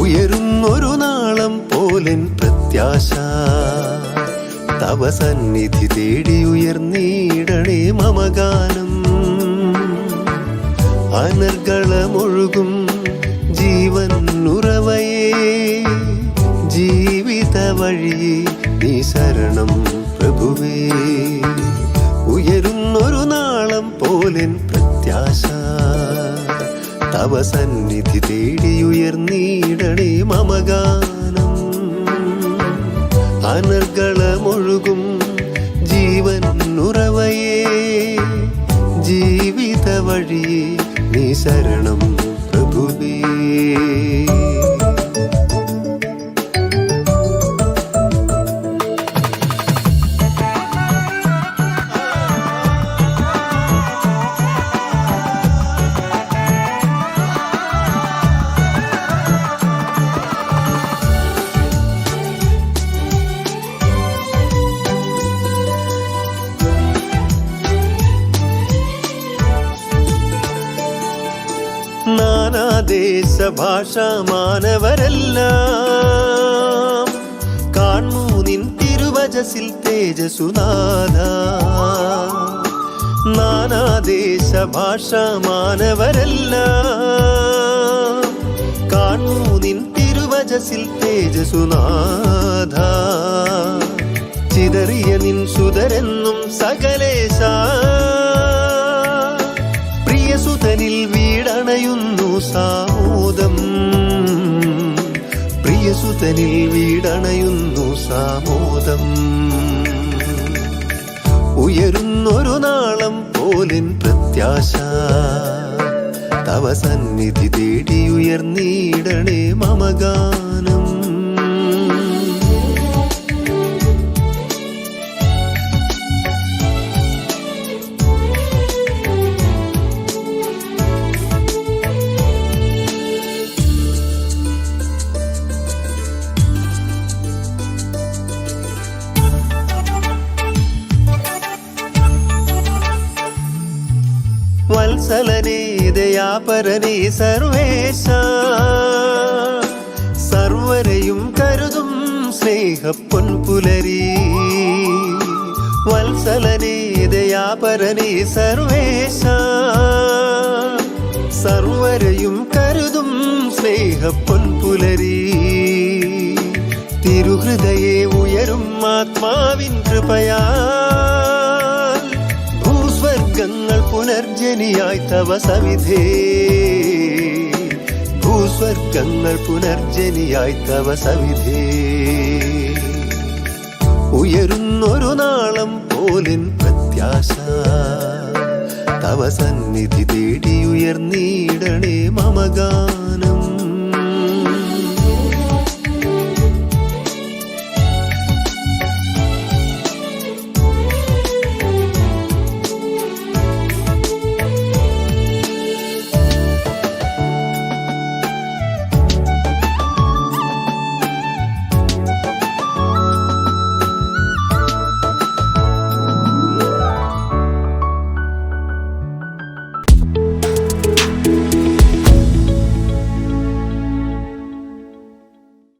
ഉയരുന്നൊരു നാളം പോലെ പ്രത്യാശ. തവ സന്നിധി തേടി ഉയർന്നീടണേ മമഗാനം. അനർഗളമൊഴുകും ജീവൻ ഉറവയേ ജീവിത വഴിയെ നീ ശരണം പ്രഭുവേ. ഉയരുന്നൊരു നാളം പോലെ പ്രത്യാശ. തവ സന്നിധി തേടിയുയർന്നീടണേ മമഗാനം. അനർഗളമൊഴുകും ജീവൻ ഉറവയേ ജീവിത വഴിയേ നീ ശരണം പ്രഭുവേ. നാനാദേശ ഭാഷ മാനവരെല്ലാം തിരുവചസിൽ തേജസുനാഥ നാനാദേശ ഭാഷ മാനവരെല്ലാം തിരുവചസിൽ തേജസുനാഥ ചിതറിയ നിൻ സുതരെന്നും സകലേശ. പ്രിയസുതനിൽ വീടണയുന്നു സാമോദം പ്രിയസുതനിൽ വീടണയുന്നു സാമോദം ഉയരുന്നൊരു നാളം പോലിൻ പ്രത്യാശ. തവ സന്നിധി തേടി ഉയർന്നീടണേ മമഗാനം വത്സലനേ ദയാപരനേ സർവേശ സർവരെയും കരുതും സ്നേഹപ്പൊൻപുലരി വത്സലനേ ദയാപരനേ സർവേശ സർവരെയും കരുതും സ്നേഹപ്പൊൻപുലരി തിരുഹൃദയെ ഉയരും ആത്മാവിൻ കൃപയാൽ പുനർജനിയായി തവ സവിധേ. ഭൂസ്വർഗങ്ങൾ പുനർജനിയായി തവ സവിധേ. ഉയരുന്നൊരു നാളം പോലിൻ പ്രത്യാശ. തവ സന്നിധി തേടി ഉയർന്നീടണേ മമഗാനം.